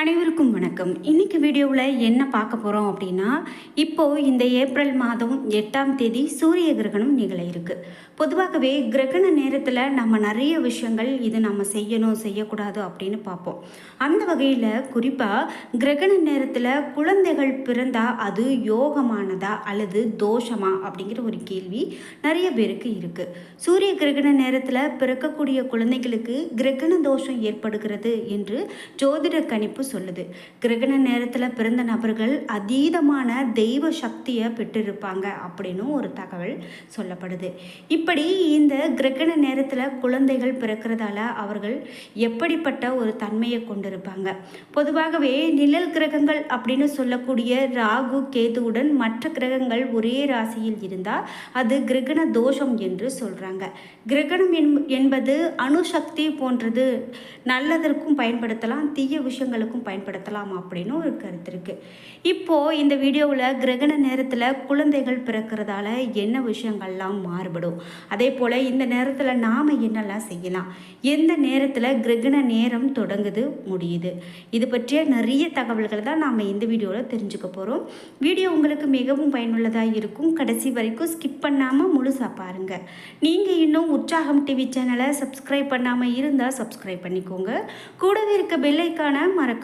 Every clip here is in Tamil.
அனைவருக்கும் வணக்கம். இன்னைக்கு வீடியோவில் என்ன பார்க்க போகிறோம் அப்படின்னா இப்போது இந்த ஏப்ரல் மாதம் எட்டாம் தேதி சூரிய கிரகணம் நிகழ இருக்கு. பொதுவாகவே கிரகண நேரத்தில் நம்ம நிறைய விஷயங்கள் இது நம்ம செய்யணும் செய்யக்கூடாது அப்படின்னு பார்ப்போம். அந்த வகையில் குறிப்பாக கிரகண நேரத்தில் குழந்தைகள் பிறந்தால் அது யோகமானதா அல்லது தோஷமா அப்படிங்கிற ஒரு கேள்வி நிறைய பேருக்கு இருக்குது சூரிய கிரகண நேரத்தில் பிறக்கக்கூடிய குழந்தைகளுக்கு கிரகண தோஷம் ஏற்படுகிறது என்று ஜோதிட கணிப்பு சொல்லுது. கிரகண நேரத்தில் பிறந்த நபர்கள் அதீதமான தெய்வ சக்தியை பெற்றிருப்பாங்க அப்படின்னும் ஒரு தகவல் சொல்லப்படுது. இப்படி இந்த கிரகண நேரத்தில் குழந்தைகள் பிறக்கிறதால அவர்கள் எப்படிப்பட்ட ஒரு தன்மையை கொண்டிருப்பாங்க? பொதுவாகவே நிழல் கிரகங்கள் அப்படின்னு சொல்லக்கூடிய ராகு கேதுவுடன் மற்ற கிரகங்கள் ஒரே ராசியில் இருந்தால் அது கிரகண தோஷம் என்று சொல்கிறாங்க கிரகணம் என்பது அணுசக்தி போன்றது. நல்லதற்கும் பயன்படுத்தலாம் தீய விஷயங்களுக்கும் பயன்படுத்தலாம் அப்படின்னு ஒரு கருத்து இருக்குது இப்போது இந்த வீடியோவில் கிரகண நேரத்தில் குழந்தைகள் பிறக்கிறதால என்ன விஷயங்கள்லாம் மாறுபடும்? அதே போல் இந்த நேரத்தில் நாம் என்னெல்லாம் செய்யலாம்? எந்த நேரத்தில் கிரகண நேரம் தொடங்குது முடியுது? இது பற்றிய நிறைய தகவல்கள் தான் நாம் இந்த வீடியோவில் தெரிஞ்சுக்க போகிறோம் வீடியோ உங்களுக்கு மிகவும் பயனுள்ளதாக இருக்கும். கடைசி வரைக்கும் ஸ்கிப் பண்ணாமல் முழுசாக பாருங்கள் நீங்கள் இன்னும் உற்சாகம் டிவி சேனலை சப்ஸ்கிரைப் பண்ணாமல் இருந்தால் சப்ஸ்கிரைப் பண்ணிக்கோங்க. கூடவே இருக்க பெல்லைக்கான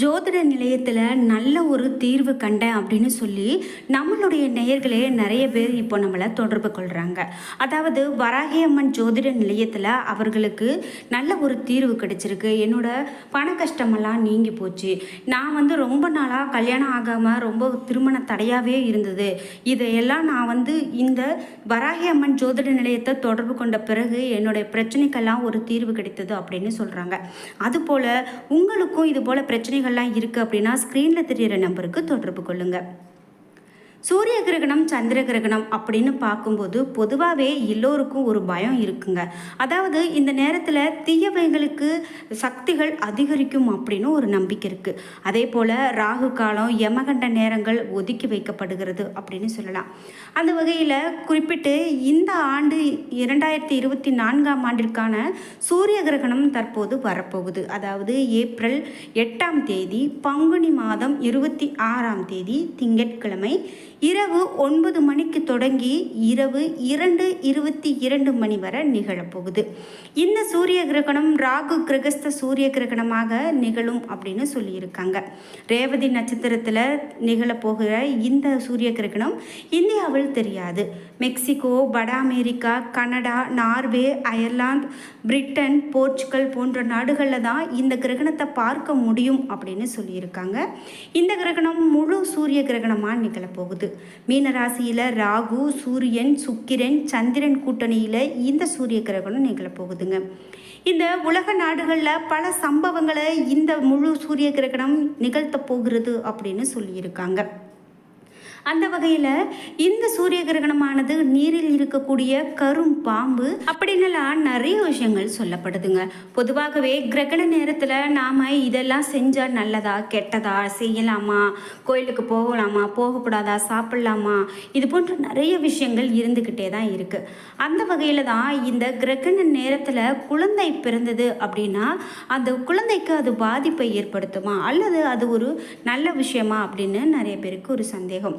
ஜோதிட நிலையத்தில் நல்ல ஒரு தீர்வு கண்டேன் அப்படின்னு சொல்லி நம்மளுடைய நேயர்களே நிறைய பேர் இப்போ நம்மளை தொடர்பு கொள்கிறாங்க அதாவது வராகி அம்மன் ஜோதிட நிலையத்தில் அவர்களுக்கு நல்ல ஒரு தீர்வு கிடைச்சிருக்கு. என்னோட பண கஷ்டமெல்லாம் நீங்கி போச்சு. நான் வந்து ரொம்ப நாளாக கல்யாணம் ஆகாமல் ரொம்ப திருமண தடையாகவே இருந்தது. இதையெல்லாம் நான் வந்து இந்த வராகி அம்மன் ஜோதிட நிலையத்தை தொடர்பு கொண்ட பிறகு என்னுடைய பிரச்சனைக்கெல்லாம் ஒரு தீர்வு கிடைத்தது அப்படின்னு சொல்கிறாங்க அதுபோல் உங்களுக்கும் இது போல் பிரச்சனை பிரச்சனைகள்லாம் இருக்குது அப்படின்னா ஸ்க்ரீனில் தெரிகிற நம்பருக்கு தொடர்பு கொள்ளுங்கள் சூரிய கிரகணம் சந்திர கிரகணம் அப்படின்னு பார்க்கும்போது பொதுவாகவே எல்லோருக்கும் ஒரு பயம் இருக்குங்க. அதாவது இந்த நேரத்தில் தீயவைகளுக்கு சக்திகள் அதிகரிக்கும் அப்படின்னு ஒரு நம்பிக்கை இருக்குது அதே போல் ராகு காலம் யமகண்ட நேரங்கள் ஒதுக்கி வைக்கப்படுகிறது அப்படின்னு சொல்லலாம். அந்த வகையில் குறிப்பிட்டு இந்த ஆண்டு இரண்டாயிரத்தி இருபத்தி நான்காம் ஆண்டிற்கான சூரிய கிரகணம் தற்போது வரப்போகுது. அதாவது ஏப்ரல் எட்டாம் தேதி பங்குனி மாதம் இருபத்தி ஆறாம் தேதி திங்கட்கிழமை இரவு ஒன்பது மணிக்கு தொடங்கி இரவு இரண்டு இருபத்தி இரண்டு மணி வரை நிகழப்போகுது. இந்த சூரிய கிரகணம் ராகு கிரகஸ்த சூரிய கிரகணமாக நிகழும் அப்படின்னு சொல்லியிருக்காங்க. ரேவதி நட்சத்திரத்தில் நிகழப்போகிற இந்த சூரிய கிரகணம் இந்தியாவில் தெரியாது. மெக்சிகோ வட America Canada Norway Ireland Britain Portugal போன்ற நாடுகளில் தான் இந்த கிரகணத்தை பார்க்க முடியும் அப்படின்னு சொல்லியிருக்காங்க. இந்த கிரகணம் முழு சூரிய கிரகணமாக நிகழப்போகுது மீனராசியில் ராகு சூரியன் சுக்கிரன் சந்திரன் கூட்டணியில் இந்த சூரிய கிரகணம் நிகழப்போகுதுங்க இந்த உலக நாடுகளில் பல சம்பவங்களை இந்த முழு சூரிய கிரகணம் நிகழ்த்த போகிறது அப்படின்னு சொல்லியிருக்காங்க. அந்த வகையில் இந்த சூரிய கிரகணமானது நீரில் இருக்கக்கூடிய கரும் பாம்பு அப்படின்னுலாம் நிறைய விஷயங்கள் சொல்லப்படுதுங்க. பொதுவாகவே கிரகண நேரத்தில் நாம் இதெல்லாம் செஞ்சால் நல்லதா கெட்டதா செய்யலாமா கோயிலுக்கு போகலாமா போகக்கூடாதா சாப்பிடலாமா இது போன்ற நிறைய விஷயங்கள் இருந்துக்கிட்டே தான் இருக்குது அந்த வகையில் தான் இந்த கிரகண நேரத்தில் குழந்தை பிறந்தது அப்படின்னா அந்த குழந்தைக்கு அது பாதிப்பை ஏற்படுத்துமா? அல்லது அது ஒரு நல்ல விஷயமா? அப்படின்னு நிறைய பேருக்கு ஒரு சந்தேகம்.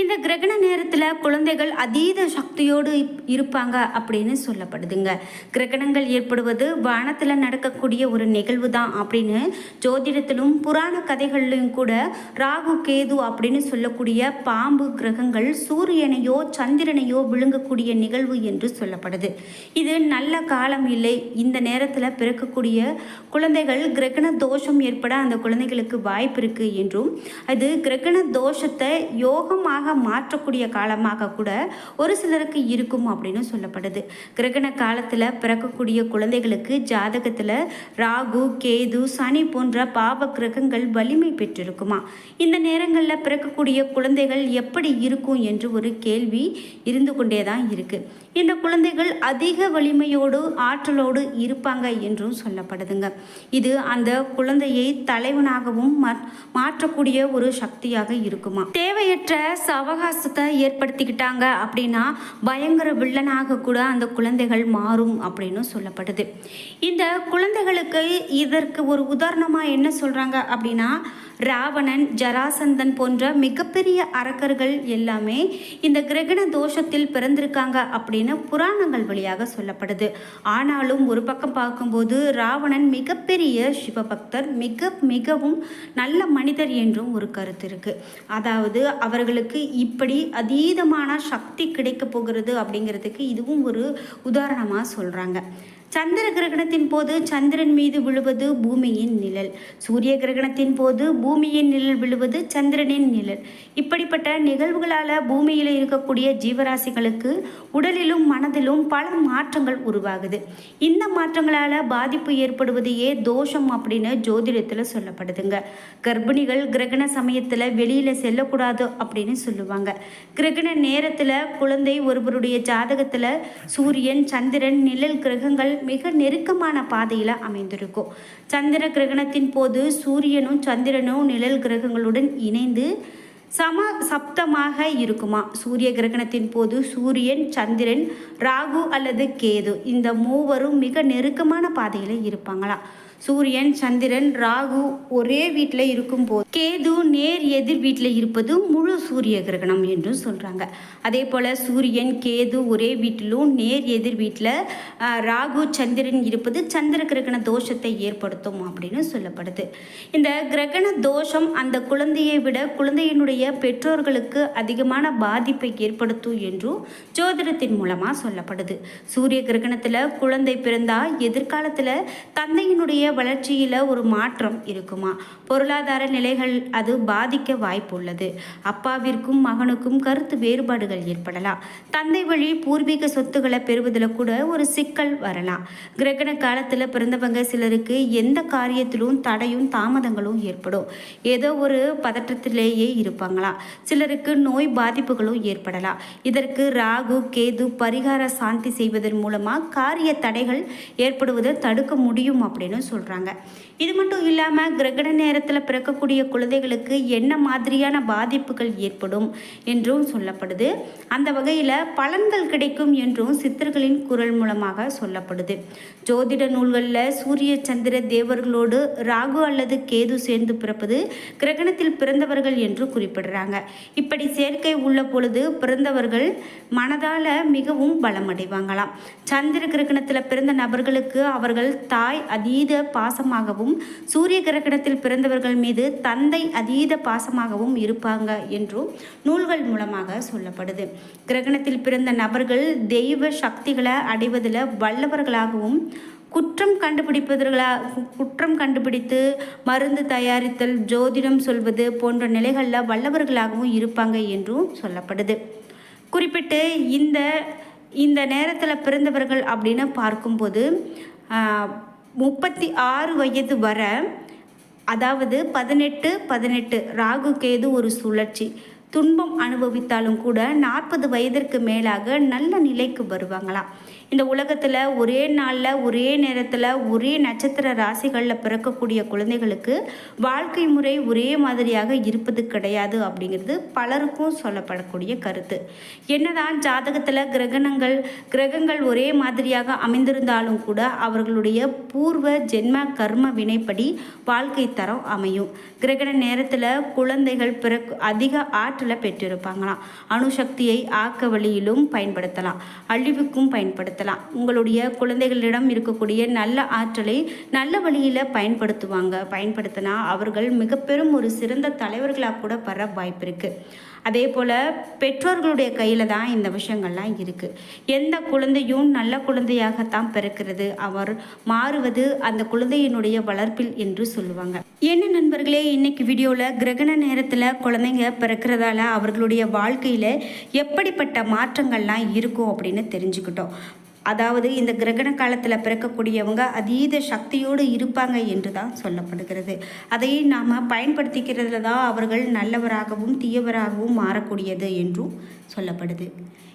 இந்த கிரகண நேரத்தில் குழந்தைகள் அதீத சக்தியோடு இருப்பாங்க அப்படின்னு சொல்லப்படுதுங்க. கிரகணங்கள் ஏற்படுவது வானத்தில் நடக்கக்கூடிய ஒரு நிகழ்வு தான் அப்படின்னு ஜோதிடத்திலும் புராண கதைகளிலும் கூட ராகு கேது அப்படின்னு சொல்லக்கூடிய பாம்பு கிரகங்கள் சூரியனையோ சந்திரனையோ விழுங்கக்கூடிய நிகழ்வு என்று சொல்லப்படுது. இது நல்ல காலம் இல்லை. இந்த நேரத்தில் பிறக்கக்கூடிய குழந்தைகள் கிரகண தோஷம் ஏற்பட அந்த குழந்தைகளுக்கு வாய்ப்பு இருக்குது என்றும் அது கிரகண தோஷத்தை யோகமாக மாற்றக்கூடிய காலமாக கூட ஒரு சிலருக்கு இருக்கும் அப்படின்னு சொல்லப்படுது. கிரகண காலத்தில் பிறக்கக்கூடிய குழந்தைகளுக்கு ஜாதகத்தில் ராகு கேது சனி போன்ற பாவ கிரகங்கள் வலிமை பெற்றிருக்குமா? இந்த நேரங்களில் பிறக்கக்கூடிய குழந்தைகள் எப்படி இருக்கும் என்று ஒரு கேள்வி இருந்து கொண்டே தான் இருக்குது இந்த குழந்தைகள் அதிக வலிமையோடு ஆற்றலோடு இருப்பாங்க என்றும் சொல்லப்படுதுங்க. இது அந்த குழந்தையை தலைவனாகவும் மாற்றக்கூடிய ஒரு சக்தியாக இருக்குமா? தேவையற்ற அவகாசத்தை ஏற்படுத்திக்கிட்டாங்க அப்படின்னா பயங்கர வில்லனாக கூட அந்த குழந்தைகள் மாறும் அப்படின்னு சொல்லப்படுது. இந்த குழந்தைகளுக்கு இதற்கு ஒரு உதாரணமாக என்ன சொல்கிறாங்க அப்படின்னா ராவணன் ஜராசந்தன் போன்ற மிகப்பெரிய அரக்கர்கள் எல்லாமே இந்த கிரகண தோஷத்தில் பிறந்திருக்காங்க அப்படின்னு புராணங்கள் வழியாக சொல்லப்படுது. ஆனாலும் ஒரு பக்கம் பார்க்கும்போது ராவணன் மிகப்பெரிய சிவபக்தர் மிக மிகவும் நல்ல மனிதர் என்றும் ஒரு கருத்து இருக்குது அதாவது அவர்களுக்கு இப்படி அதீதமான சக்தி கிடைக்க போகிறது அப்படிங்கிறதுக்கு இதுவும் ஒரு உதாரணமாக சொல்கிறாங்க சந்திர கிரகணத்தின் போது சந்திரன் மீது விழுவது பூமியின் நிழல். சூரிய கிரகணத்தின் போது பூமியின் நிழல் விழுவது சந்திரனின் நிழல். இப்படிப்பட்ட நிகழ்வுகளால் பூமியில் இருக்கக்கூடிய ஜீவராசிகளுக்கு உடலிலும் மனதிலும் பல மாற்றங்கள் உருவாகுது. இந்த மாற்றங்களால் பாதிப்பு ஏற்படுவதையே தோஷம் அப்படின்னு ஜோதிடத்தில் சொல்லப்படுதுங்க. கர்ப்பிணிகள் கிரகண சமயத்தில் வெளியில் செல்லக்கூடாது அப்படின்னு சொல்லுவாங்க. கிரகண நேரத்தில் குழந்தை ஒருவருடைய ஜாதகத்தில் சூரியன் சந்திரன் நிழல் கிரகங்கள் மிக நெருக்கமான பாதையில் அமைந்திருக்கும். சந்திர கிரகணத்தின் போது சூரியனும் சந்திரனும் நிழல் கிரகங்களுடன் இணைந்து சம சப்தமாக இருக்குமா? சூரிய கிரகணத்தின் போது சூரியன் சந்திரன் ராகு அல்லது கேது இந்த மூவரும் மிக நெருக்கமான பாதையில் இருப்பாங்களாம் சூரியன் சந்திரன் ராகு ஒரே வீட்டில் இருக்கும்போது கேது நேர் எதிர் வீட்டில் இருப்பது முழு சூரிய கிரகணம் என்றும் சொல்கிறாங்க அதே போல் சூரியன் கேது ஒரே வீட்டிலும் நேர் எதிர் வீட்டில் ராகு சந்திரன் இருப்பது சந்திர கிரகண தோஷத்தை ஏற்படுத்தும் அப்படின்னு சொல்லப்படுது. இந்த கிரகண தோஷம் அந்த குழந்தையை விட குழந்தையினுடைய பெற்றோர்களுக்கு அதிகமான பாதிப்பை ஏற்படுத்தும் என்றும் ஜோதிடத்தின் மூலமாக சொல்லப்படுது. சூரிய கிரகணத்தில் குழந்தை பிறந்தால் எதிர்காலத்தில் தந்தையினுடைய வளர்ச்சியில் ஒரு மாற்றம் இருக்குமா? பொருளாதார நிலைகள் அது பாதிக்க வாய்ப்பு உள்ளது அப்பாவிற்கும் மகனுக்கும் கருத்து வேறுபாடுகள் ஏற்படலாம். தந்தை வழி பூர்வீக சொத்துக்களை பெறுவதில் கூட ஒரு சிக்கல் வரலாம். கிரகண காலத்தில் பிறந்தவங்க சிலருக்கு எந்த காரியத்திலும் தடையும் தாமதங்களும் ஏற்படும். ஏதோ ஒரு பதற்றத்திலேயே இருப்பாங்களாம் சிலருக்கு நோய் பாதிப்புகளும் ஏற்படலாம். இதற்கு ராகு கேது பரிகார சாந்தி செய்வதன் மூலமாக காரிய தடைகள் ஏற்படுவதை தடுக்க முடியும் அப்படின்னு சொல்கிறாங்க இது மட்டும் இல்லாமல் கிரகண நேரத்தில் பிறக்கக்கூடிய குழந்தைகளுக்கு என்ன மாதிரியான பாதிப்புகள் ஏற்படும் என்றும் சொல்லப்படுது. அந்த வகையில் பலன்கள் கிடைக்கும் என்றும் சித்தர்களின் குரல் மூலமாக சொல்லப்படுது. ஜோதிட நூல்களில் சூரிய சந்திர தேவர்களோடு ராகு அல்லது கேது சேர்ந்து பிறப்பது கிரகணத்தில் பிறந்தவர்கள் என்று குறிப்பிடுறாங்க. இப்படி சேர்க்கை உள்ள பொழுது பிறந்தவர்கள் மனதால் மிகவும் பலமடைவாங்களாம். சந்திர கிரகணத்தில் பிறந்த நபர்களுக்கு அவர்கள் தாய் அதீத பாசமாகவும் சூரிய கிரகணத்தில் பிறந்தவர்கள் மீது தந்தை அதீத பாசமாகவும் இருப்பாங்க என்றும் நூல்கள் மூலமாக சொல்லப்படுது. கிரகணத்தில் பிறந்த நபர்கள் தெய்வ சக்திகளை அடைவதில் வல்லவர்களாகவும் குற்றம் கண்டுபிடிப்பவர்களா குற்றம் கண்டுபிடித்து மருந்து தயாரித்தல் ஜோதிடம் சொல்வது போன்ற நிலைகளில் வல்லவர்களாகவும் இருப்பாங்க என்றும் சொல்லப்படுது. குறிப்பிட்டு இந்த இந்த நேரத்தில் பிறந்தவர்கள் அப்படின்னு பார்க்கும்போது முப்பத்தி ஆறு வயது வர அதாவது பதினெட்டு பதினெட்டு ராகு கேது ஒரு சுழற்சி. துன்பம் அனுபவித்தாலும் கூட நாற்பது வயதிற்கு மேலாக நல்ல நிலைக்கு வருவாங்களாம். இந்த உலகத்தில் ஒரே நாளில் ஒரே நேரத்தில் ஒரே நட்சத்திர ராசிகளில் பிறக்கக்கூடிய குழந்தைகளுக்கு வாழ்க்கை முறை ஒரே மாதிரியாக இருப்பது கிடையாது அப்படிங்கிறது பலருக்கும் சொல்லப்படக்கூடிய கருத்து. என்னதான் ஜாதகத்தில் கிரகணங்கள் கிரகங்கள் ஒரே மாதிரியாக அமைந்திருந்தாலும் கூட அவர்களுடைய பூர்வ ஜென்ம கர்ம வினைப்படி வாழ்க்கை தரம் அமையும். கிரகண நேரத்தில் குழந்தைகள் பிறக்கு அதிக ஆற்றலை பெற்றிருப்பாங்களாம். அணுசக்தியை ஆக்க வழியிலும் பயன்படுத்தலாம். அழிவுக்கும் பயன்படுத்தலாம். உங்களுடைய குழந்தைகளிடம் இருக்கக்கூடிய நல்ல ஆற்றலை நல்ல வழியில் பயன்படுத்துவாங்க. பயன்படுத்தினா அவர்கள் மிக பெரும் ஒரு சிறந்த தலைவர்களாக கூட வர வாய்ப்பு இருக்குது அதே போல் பெற்றோர்களுடைய கையில் தான் இந்த விஷயங்கள்லாம் இருக்குது எந்த குழந்தையும் நல்ல குழந்தையாகத்தான் பிறக்கிறது. அவர் மாறுவது அந்த குழந்தையினுடைய வளர்ப்பில் என்று சொல்லுவாங்க. என்ன நண்பர்களே இன்னைக்கு வீடியோவில் கிரகண நேரத்தில் குழந்தைங்க பிறக்கிறதால அவர்களுடைய வாழ்க்கையில் எப்படிப்பட்ட மாற்றங்கள்லாம் இருக்கும் அப்படின்னு தெரிஞ்சுக்கிட்டோம். அதாவது இந்த கிரகண காலத்தில் பிறக்கக்கூடியவங்க அதீத சக்தியோடு இருப்பாங்க என்று தான் சொல்லப்படுகிறது. அதை நாம் பயன்படுத்திக்கிறதுல தான் அவர்கள் நல்லவராகவும் தீயவராகவும் மாறக்கூடியது என்றும் சொல்லப்படுது.